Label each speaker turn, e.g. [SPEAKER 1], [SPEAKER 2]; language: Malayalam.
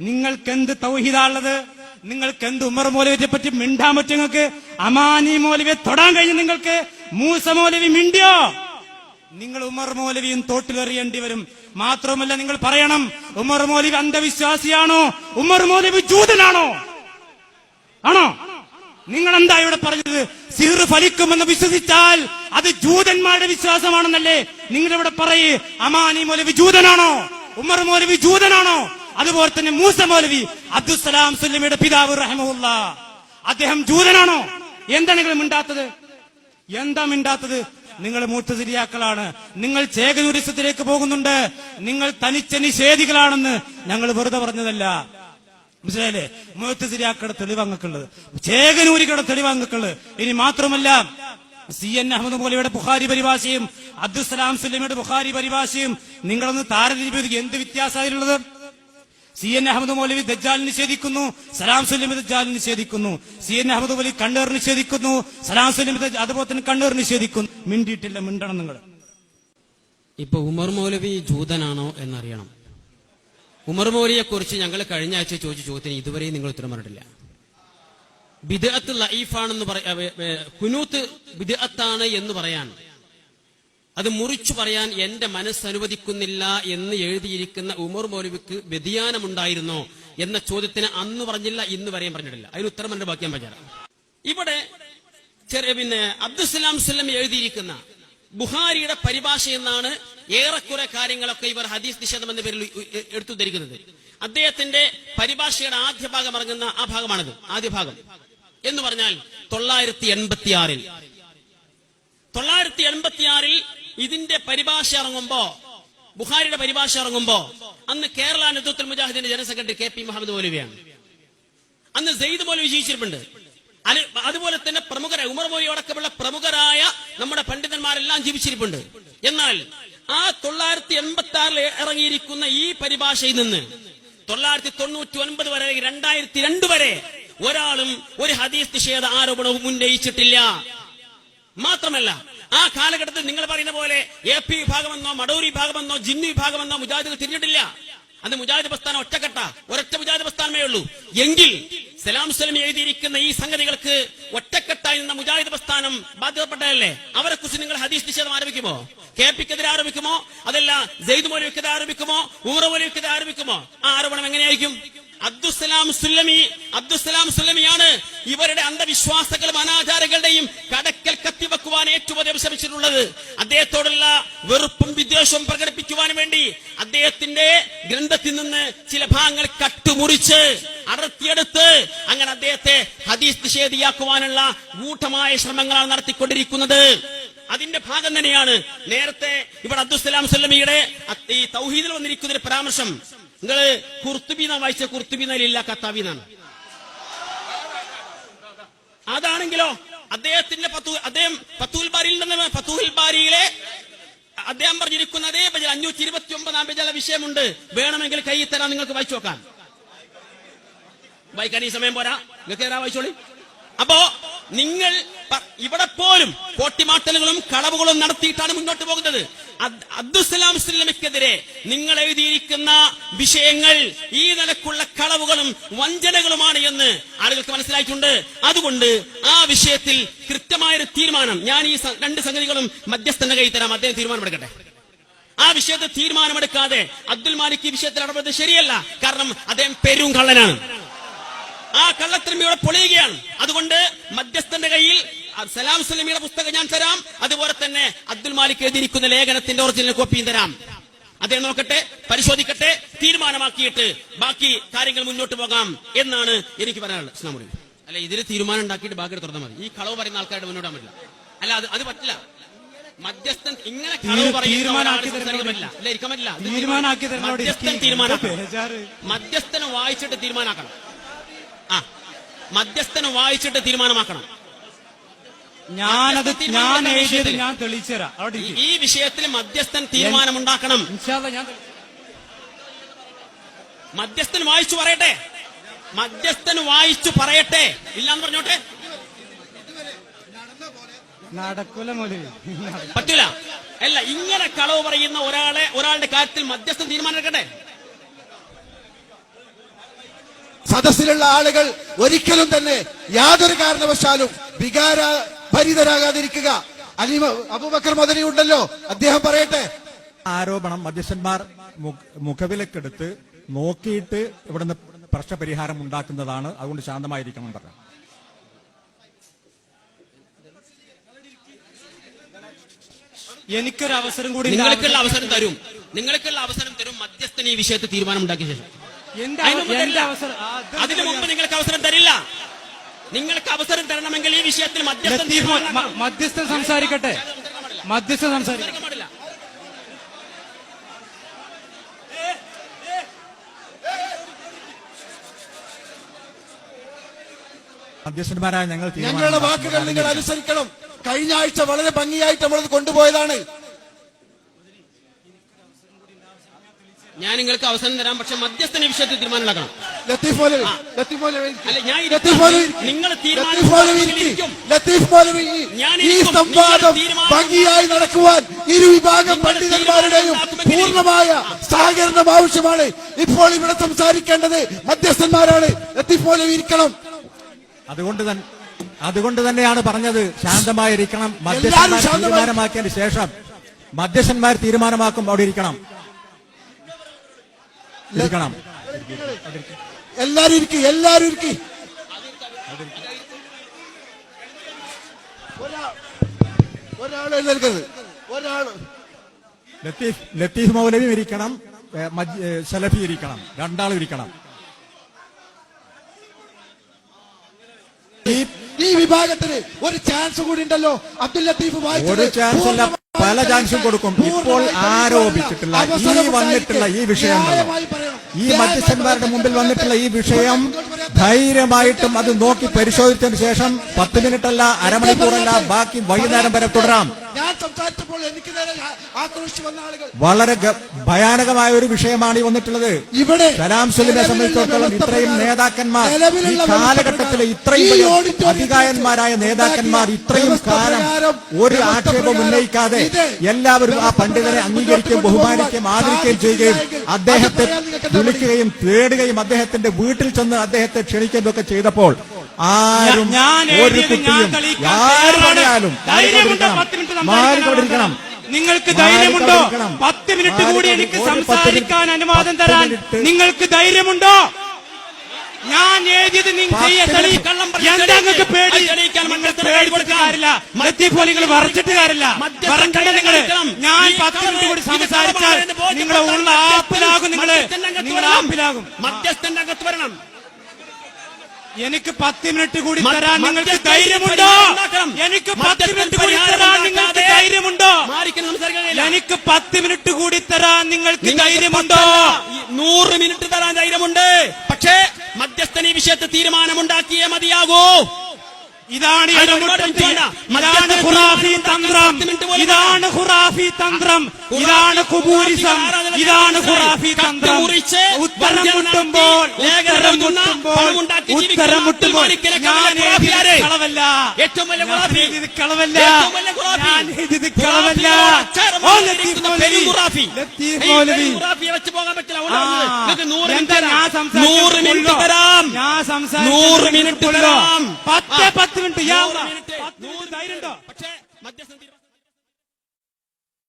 [SPEAKER 1] നിങ്ങൾക്ക് എന്ത് തൗഹീദാണുള്ളത്? നിങ്ങൾക്ക് എന്ത് ഉമർ മൗലവിയെ പറ്റി മിണ്ടാൻ പറ്റും നിങ്ങൾക്ക്? അമാനി മൗലവിയെ തൊടാൻ കഴിഞ്ഞു നിങ്ങൾക്ക്? മൂസ മൗലവി മിണ്ടിയോ? നിങ്ങൾ ഉമർ മൗലവിയും തോട്ടിലെറിയേണ്ടി വരും. മാത്രമല്ല നിങ്ങൾ പറയണം ഉമർ മൗലവി അന്ധവിശ്വാസിയാണോ? ഉമർ മൗലവി ജൂതനാണോ? ആണോ? നിങ്ങൾ എന്താ ഇവിടെ പറഞ്ഞത്? സിഹർ ഫലിക്കുമെന്ന് വിശ്വസിച്ചാൽ അത് ജൂതന്മാരുടെ വിശ്വാസമാണെന്നല്ലേ? നിങ്ങൾ ഇവിടെ പറയേ അമാനി മൗലവി ജൂതനാണോ? ഉമർ മൗലവി ജൂതനാണോ? അതുപോലെ തന്നെ മൂസ മൗലവി അബ്ദുസലാം സുല്ലമിയുടെ പിതാവ് റഹമുല്ല അദ്ദേഹം ജൂതനാണോ? എന്താണ് നിങ്ങൾ മിണ്ടാത്തത്? എന്താ മിണ്ടാത്തത്? നിങ്ങൾ മൂത്തതിരിയാക്കളാണ് നിങ്ങൾ ചേകനൂരിസത്തിലേക്ക് പോകുന്നുണ്ട്. നിങ്ങൾ തനിച്ച നിഷേധികളാണെന്ന് ഞങ്ങൾ വെറുതെ പറഞ്ഞതല്ല. മനസ്സിലായില്ലേ? മുഹത്തസിരിയാക്കയുടെ തെളിവങ്ങക്കുള്ളത് തെളിവ് അങ്ങക്കുള്ളത് ഇനി മാത്രമല്ല സി എൻ അഹമ്മദ് മൗലവിയുടെ ബുഖാരി പരിഭാഷയും അബ്ദുസലാം സുല്ലമിയുടെ ബുഖാരി പരിഭാഷയും നിങ്ങളൊന്ന് താരതമ്യം എന്ത് വ്യത്യാസമായിട്ടുള്ളത് സി എൻ അഹമ്മദ് മൗലവി ദജ്ജാൽ നിഷേധിക്കുന്നു സലാം സുലിമി ദജ്ജാൽ നിഷേധിക്കുന്നു സി എൻ അഹമ്മദ് മൗലി കണ്ണേർ നിഷേധിക്കുന്നു സലാം സുലിമി അതുപോലെ തന്നെ കണ്ണേർ നിഷേധിക്കുന്നു. മിണ്ടിയിട്ടില്ല മിണ്ടണം നിങ്ങൾ.
[SPEAKER 2] ഇപ്പൊ ഉമർ മൗലവി ജൂതനാണോ എന്നറിയണം. ഉമർ മൗലിയെ കുറിച്ച് ഞങ്ങൾ കഴിഞ്ഞ ആഴ്ച ചോദിച്ച ചോദ്യത്തിന് ഇതുവരെയും നിങ്ങൾ ഉത്തരം പറഞ്ഞിട്ടില്ല. ബിദഅത്ത് ലൈഫാണെന്ന് പറയാ കുനൂത്ത് ബിദഅത്താണ് എന്ന് പറയാൻ അത് മുറിച്ചു പറയാൻ എന്റെ മനസ്സ് അനുവദിക്കുന്നില്ല എന്ന് എഴുതിയിരിക്കുന്ന ഉമർ മൗലവിക്ക് വ്യതിയാനമുണ്ടായിരുന്നോ എന്ന ചോദ്യത്തിന് അന്ന് പറഞ്ഞില്ല ഇന്ന് വരെയും പറഞ്ഞിട്ടില്ല. അതിന് ഉത്തരം എന്റെ ബാക്കി ഞാൻ ഇവിടെ ചെറിയ പിന്നെ അബ്ദുസലാം സ്വല്ലം എഴുതിയിരിക്കുന്ന ബുഹാരിയുടെ പരിഭാഷ എന്നാണ് ഏറെക്കുറെ കാര്യങ്ങളൊക്കെ ഇവർ ഹദീസ് നിഷേധം എന്ന പേരിൽ എടുത്തുദ്ധരിക്കുന്നത്. അദ്ദേഹത്തിന്റെ പരിഭാഷയുടെ ആദ്യ ഭാഗം ഇറങ്ങുന്ന ആ ഭാഗമാണിത്. ആദ്യ ഭാഗം. എന്ന് പറഞ്ഞാൽ തൊള്ളായിരത്തി എൺപത്തിയാറിൽ. തൊള്ളായിരത്തി എൺപത്തിയാറിൽ ഇതിന്റെ പരിഭാഷ ഇറങ്ങുമ്പോ ബുഹാരിയുടെ പരിഭാഷ ഇറങ്ങുമ്പോ അന്ന് കേരള നേതൃത്വ മുജാഹിദിന്റെ general secretary K P Muhammad മൗലവിയാണ്. അന്ന് സെയ്ദ് മൗലവി വിജയിച്ചിട്ടുണ്ട് അല്- അതുപോലെ തന്നെ പ്രമുഖരായ ഉമർ മൗലി അടക്കമുള്ള പ്രമുഖരായ നമ്മുടെ പണ്ഡിതന്മാരെല്ലാം ജീവിച്ചിരിപ്പുണ്ട്. എന്നാൽ ആ തൊള്ളായിരത്തി എൺപത്തി ആറിൽ ഇറങ്ങിയിരിക്കുന്ന ഈ പരിഭാഷയിൽ നിന്ന് തൊള്ളായിരത്തി തൊണ്ണൂറ്റി ഒൻപത് വരെ രണ്ടായിരത്തി രണ്ട് വരെ ഒരാളും ഒരു ഹദീസ് നിഷേധ ആരോപണവും ഉന്നയിച്ചിട്ടില്ല. മാത്രമല്ല ആ കാലഘട്ടത്തിൽ നിങ്ങൾ പറയുന്ന പോലെ എ പി വിഭാഗമെന്നോ മടൂരി വിഭാഗമെന്നോ ജിന്നി വിഭാഗമെന്നോ മുജാഹിദുകൾ തിരിഞ്ഞിട്ടില്ല. അന്ന് മുജാഹിദ് പ്രസ്ഥാനം ഒറ്റക്കെട്ട. ഒരൊറ്റ മുജാഹിദ് പ്രസ്ഥാനമേ ഉള്ളൂ എങ്കിൽ സലാം സ്വലം എഴുതിയിരിക്കുന്ന ഈ സംഗതികൾക്ക് ഒറ്റക്കെട്ടായി നിന്ന മുജാഹിദ് പ്രസ്ഥാനം ബാധ്യതപ്പെട്ടതല്ലേ? അവരെ കുറിച്ച് നിങ്ങൾ ഹദീസ് നിഷേധം ആരംഭിക്കുമോ കെ പിക്കെതിരെ ആരംഭിക്കുമോ അതല്ല ജയ്ദ് മൗലവിക്കെതിരെ ആരംഭിക്കുമോ ഊറ മൗലവിക്കെതിരെ ആരംഭിക്കുമോ ആ ആരോപണം എങ്ങനെയായിരിക്കും? അബ്ദുസലാം സുല്ലമി അബ്ദുസലാം സുല്ലമിയാണ് ഇവരുടെ അന്ധവിശ്വാസങ്ങളും അനാചാരങ്ങളുടെയും കടക്കൽ കത്തിവെക്കുവാൻ ശ്രമിച്ചിട്ടുള്ളത്. അദ്ദേഹത്തോടുള്ള വെറുപ്പും വിദ്വേഷവും പ്രകടിപ്പിക്കുവാൻ വേണ്ടി അദ്ദേഹത്തിന്റെ ഗ്രന്ഥത്തിൽ നിന്ന് ചില ഭാഗങ്ങൾ കട്ടുമുറിച്ച് അടർത്തിയെടുത്ത് അങ്ങനെ അദ്ദേഹത്തെ ഹദീസ് നിഷേധിയാക്കുവാനുള്ള കൂട്ടമായ ശ്രമങ്ങളാണ് നടത്തിക്കൊണ്ടിരിക്കുന്നത്. അതിന്റെ ഭാഗം തന്നെയാണ് നേരത്തെ ഇവിടെ അബ്ദുസ്സലാം സല്ലമിയുടെ ഈ തൗഹീദിൽ വന്നിരിക്കുന്ന ഒരു പരാമർശം. നിങ്ങൾ കുർത്തുബീന വായിച്ച കുർത്തുബീനയിലില്ല കത്താബീനാണ് അതാണെങ്കിലോ അദ്ദേഹത്തിന്റെ പത്തു അദ്ദേഹം പത്തുൽ ബാരിയിൽ നിന്ന് പത്തുൽ ബാരിയിലെ അദ്ദേഹം പറഞ്ഞിരിക്കുന്ന അതേ ബജൽ അഞ്ഞൂറ്റി ഇരുപത്തി ഒമ്പതാം ബജല വിഷയമുണ്ട്. വേണമെങ്കിൽ കൈ തരാൻ നിങ്ങൾക്ക് വായിച്ചു നോക്കാം. വായിക്കാൻ ഈ സമയം പോരാ. നിങ്ങൾക്ക് തരാ വായിച്ചോളി. അപ്പോ നിങ്ങൾ ഇവിടെ പോലും കോട്ടിമാട്ടലുകളും കളവുകളും നടത്തിയിട്ടാണ് മുന്നോട്ട് പോകുന്നത്. അബ്ദുസലാം സ്വലമിക്കെതിരെ നിങ്ങൾ എഴുതിയിരിക്കുന്ന വിഷയങ്ങൾ ഈ നിലക്കുള്ള കളവുകളും വഞ്ചനകളുമാണ് എന്ന് ആളുകൾക്ക് മനസ്സിലായിട്ടുണ്ട്. അതുകൊണ്ട് ആ വിഷയത്തിൽ കൃത്യമായൊരു തീരുമാനം ഞാൻ ഈ രണ്ട് സംഗതികളും മധ്യസ്ഥന്റെ കൈ തരാം. അദ്ദേഹം തീരുമാനമെടുക്കട്ടെ. ആ വിഷയത്തിൽ തീരുമാനമെടുക്കാതെ അബ്ദുൽ മാലിക് ഈ വിഷയത്തിൽ ഇടപെടുന്നത് ശരിയല്ല. കാരണം അദ്ദേഹം പെരും കള്ളനാണ്. ആ കള്ളത്തിന്മയോടെ പൊളിയുകയാണ്. അതുകൊണ്ട് മധ്യസ്ഥന്റെ കയ്യിൽ സലാം സലമിയുടെ പുസ്തകം ഞാൻ തരാം. അതുപോലെ തന്നെ അബ്ദുൽ മാലിക് എഴുതിയിരിക്കുന്ന ലേഖനത്തിന്റെ ഒറിജിനൽ കോപ്പിയും തരാം. അദ്ദേഹം നോക്കട്ടെ പരിശോധിക്കട്ടെ തീരുമാനമാക്കിയിട്ട് ബാക്കി കാര്യങ്ങൾ മുന്നോട്ട് പോകാം എന്നാണ് എനിക്ക് പറയാനുള്ളത്. ഇസ്ലാം അല്ല ഇതിൽ തീരുമാനം ഉണ്ടാക്കിയിട്ട് ബാക്കി തുറന്നാൽ മതി. ഈ കളവ് പറയുന്ന ആൾക്കാരുടെ മുന്നോട്ട് പറ്റില്ല. അല്ല അത് അത് പറ്റില്ല. മധ്യസ്ഥൻ ഇങ്ങനെ കളവ് പറയുന്ന. തീരുമാനാക്കണം. മധ്യസ്ഥന് വായിച്ചിട്ട് തീരുമാനാക്കണം. ആ മധ്യസ്ഥന് വായിച്ചിട്ട് തീരുമാനമാക്കണം.
[SPEAKER 1] ഞാനത് ഞാൻ എഴുതിയത് ഞാൻ തെളിയിച്ചു അവിടെ
[SPEAKER 2] ഈ- വിഷയത്തിൽ മധ്യസ്ഥൻ തീരുമാനമുണ്ടാക്കണം.
[SPEAKER 1] ഞാൻ
[SPEAKER 2] മധ്യസ്ഥൻ വായിച്ചു പറയട്ടെ. മധ്യസ്ഥൻ വായിച്ചു പറയട്ടെ. ഇല്ലാന്ന് പറഞ്ഞോട്ടെ.
[SPEAKER 1] നടക്കൂല മോലി
[SPEAKER 2] പറ്റൂല. അല്ല ഇങ്ങനെ കളവ് പറയുന്ന ഒരാളെ ഒരാളുടെ കാര്യത്തിൽ മധ്യസ്ഥൻ തീരുമാനമെടുക്കട്ടെ.
[SPEAKER 3] സദസ്സിലുള്ള ആളുകൾ ഒരിക്കലും തന്നെ യാതൊരു കാരണവശാലും വികാര ഭരിതരാകാതിരിക്കുക അലി അബൂബക്കർ മദനി ഉണ്ടല്ലോ അദ്ദേഹം പറയട്ടെ.
[SPEAKER 4] ആരോപണം മധ്യസ്ഥന്മാർ മുഖവിലക്കെടുത്ത് നോക്കിയിട്ട് ഇവിടുന്ന് പ്രശ്നപരിഹാരം ഉണ്ടാക്കുന്നതാണ്. അതുകൊണ്ട് ശാന്തമായിരിക്കണം എന്ന് പറഞ്ഞു.
[SPEAKER 1] എനിക്കൊരു അവസരം കൂടി
[SPEAKER 2] നിങ്ങൾക്കുള്ള അവസരം തരും. നിങ്ങൾക്കുള്ള അവസരം തരും. മധ്യസ്ഥൻ ഈ വിഷയത്തിൽ തീരുമാനം ഉണ്ടാക്കിയ ശേഷം അതിനു മുമ്പ് നിങ്ങൾക്ക് അവസരം തരില്ല. നിങ്ങൾക്ക് അവസരം തരണമെങ്കിൽ ഈ വിഷയത്തിൽ മധ്യസ്ഥൻ
[SPEAKER 1] മധ്യസ്ഥൻ സംസാരിക്കട്ടെ. മധ്യസ്ഥൻ സംസാരിക്കട്ടെ.
[SPEAKER 4] മധ്യസ്ഥന്മാരായ ഞങ്ങൾ
[SPEAKER 3] ഞങ്ങളുടെ വാക്കുകൾ നിങ്ങൾ അനുസരിക്കണം. കഴിഞ്ഞ ആഴ്ച വളരെ ഭംഗിയായിട്ട് നമ്മളത് കൊണ്ടുപോയതാണ്.
[SPEAKER 2] ഞാൻ നിങ്ങൾക്ക് അവസരം തരാം പക്ഷെ മധ്യസ്ഥന വിഷയത്തിൽ
[SPEAKER 3] തീരുമാനമെടുക്കണം.
[SPEAKER 2] നിങ്ങൾ
[SPEAKER 3] ഈ-. സംവാദം ഭംഗിയായി നടക്കുവാൻ പണ്ഡിതന്മാരുടെയും പൂർണമായ സഹകരണം ആവശ്യമാണ്. ഇപ്പോൾ ഇവിടെ സംസാരിക്കേണ്ടത് മധ്യസ്ഥന്മാരാണ്. ലത്തീഫ് മൗലവി ഇരിക്കണം
[SPEAKER 4] അതുകൊണ്ട് തന്നെ അതുകൊണ്ട് തന്നെയാണ് പറഞ്ഞത് ശാന്തമായിരിക്കണം. മധ്യസ്ഥന്മാർ തീരുമാനമാക്കിയതിന് ശേഷം മധ്യസ്ഥന്മാർ തീരുമാനമാക്കും അവിടെ ഇരിക്കണം. ഇരിക്കണം
[SPEAKER 3] എല്ലാരും ഇരിക്കി എല്ലാരും ഇരിക്കി. ഒരാൾ എഴുന്നേൽക്കരുത്. ഒരാൾ.
[SPEAKER 4] ലത്തീഫ് ലത്തീഫ് മൗലവിയും ഇരിക്കണം സലഫി ഇരിക്കണം. രണ്ടാളും ഇരിക്കണം. ഈ
[SPEAKER 3] വിഭാഗത്തിന് ഒരു ചാൻസ് കൂടി ഉണ്ടല്ലോ. അബ്ദുൽ ലത്തീഫ്
[SPEAKER 4] ഒരു ചാൻസ് അല്ല പല ചാൻസും കൊടുക്കും. ഇപ്പോൾ
[SPEAKER 3] ആരോപിച്ചിട്ടില്ല
[SPEAKER 4] ആരോപിച്ചിട്ടുള്ള ഈ വന്നിട്ടുള്ള ഈ വിഷയം. ഈ മധ്യസ്ഥന്മാരുടെ മുമ്പിൽ വന്നിട്ടുള്ള ഈ വിഷയം ധൈര്യമായിട്ടും അത് നോക്കി പരിശോധിച്ചതിന് ശേഷം പത്ത് മിനിറ്റ് അല്ല അരമണിക്കൂറല്ല ബാക്കി വൈകുന്നേരം വരെ തുടരാം.
[SPEAKER 3] ഞാൻ സംസാരിച്ചപ്പോൾ എനിക്ക് നേരെ ആക്രോശിച്ചു വന്ന ആളുകൾ.
[SPEAKER 4] വളരെ ഭയാനകമായ ഒരു വിഷയമാണ് ഈ വന്നിട്ടുള്ളത്.
[SPEAKER 3] ഇവിടെ
[SPEAKER 4] സലാം സുലിനെ സംബന്ധിച്ചിടത്തോളം ഇത്രയും നേതാക്കന്മാർ ഈ കാലഘട്ടത്തിലെ ഇത്രയും അധികാരന്മാരായ നേതാക്കന്മാർ ഇത്രയും കാലം ഒരു ആക്ഷേപം ഉന്നയിക്കാതെ എല്ലാവരും ആ പണ്ഡിതനെ അംഗീകരിക്കുകയും ബഹുമാനിക്കുകയും ആദരിക്കുകയും ചെയ്യുകയും അദ്ദേഹത്തെ വിളിക്കുകയും തേടുകയും അദ്ദേഹത്തിന്റെ വീട്ടിൽ ചെന്ന് അദ്ദേഹത്തെ ക്ഷണിക്കുകയും ഒക്കെ ചെയ്തപ്പോൾ ആരും ഒരു കുട്ടിയും ആര്. പറഞ്ഞാലും മാറിക്കൊണ്ടിരിക്കണം
[SPEAKER 1] നിങ്ങൾക്ക് ധൈര്യമുണ്ടോ. പത്ത് മിനിറ്റ് കൂടി എനിക്ക് സംസാരിക്കാൻ അനുവാദം തരാൻ നിങ്ങൾക്ക് ധൈര്യമുണ്ടോ? ഞാൻ എഴുതിയത് നിങ്ങൾക്ക് പേടി
[SPEAKER 2] അത് തെളിയിക്കാൻ
[SPEAKER 1] നിങ്ങൾ വറച്ചിട്ട് കാര്യമില്ല. വറക്കണ്ട നിങ്ങൾ ഞാൻ പത്ത് മിനിറ്റ് കൂടി സംസാരിച്ചാൽ നിങ്ങളെ ഉള്ള ആപ്പിലാകും നിങ്ങൾ. ആപ്പിലാകും.
[SPEAKER 2] മധ്യസ്ഥന്റെ അകത്ത് വരണം.
[SPEAKER 1] എനിക്ക് പത്ത് മിനിറ്റ് കൂടി തരാൻ നിങ്ങൾക്ക് ധൈര്യമുണ്ടോ? എനിക്ക് പത്ത് മിനിറ്റ് കൂടി തരാൻ നിങ്ങൾക്ക് ധൈര്യമുണ്ടോ. എനിക്ക് പത്ത് മിനിറ്റ് കൂടി തരാൻ നിങ്ങൾക്ക് ധൈര്യമുണ്ടോ?
[SPEAKER 2] നൂറ് മിനിറ്റ് തരാൻ ധൈര്യമുണ്ട്. പക്ഷേ മധ്യസ്ഥൻ ഈ വിഷയത്തിൽ തീരുമാനമുണ്ടാക്കിയേ മതിയാകൂ.
[SPEAKER 1] ഇതാണ്
[SPEAKER 2] അതിന്
[SPEAKER 1] ഇടമുട്ടം
[SPEAKER 2] ഒരുപാട്
[SPEAKER 1] ചെയ്യ-
[SPEAKER 2] വേണ്ട.
[SPEAKER 1] ഇതാണ്
[SPEAKER 2] മധ്യസ്ഥന്
[SPEAKER 1] ഖുറാഫി
[SPEAKER 2] തീരുമാനം
[SPEAKER 1] തന്ത്രം
[SPEAKER 2] പത്ത് മിനിറ്റ് പോലും
[SPEAKER 1] ഇതാണ് ഖുറാഫി തന്ത്രം. ഇതാണ് കുബൂരിസം. ഇതാണ് ഖുറാഫി തന്ത്രം. ഉത്തരം മുട്ടുമ്പോൾ ഉത്തരം മുട്ടുമ്പോൾ ഉത്തരം മുട്ടുമ്പോൾ ഞാൻ കളവല്ല.
[SPEAKER 2] ഏറ്റവും വലിയ ഖുറാഫി.
[SPEAKER 1] കളവല്ല. ഞാൻ കളവല്ല.
[SPEAKER 2] നൂറ് മിനിറ്റ് തരാം. നൂറ് മിനിറ്റ്? തരാം.
[SPEAKER 1] പത്ത് മിനിറ്റ്. ധൈര്യമുണ്ടോ?
[SPEAKER 2] പക്ഷേ മധ്യസ്ഥൻ തീരുമാനം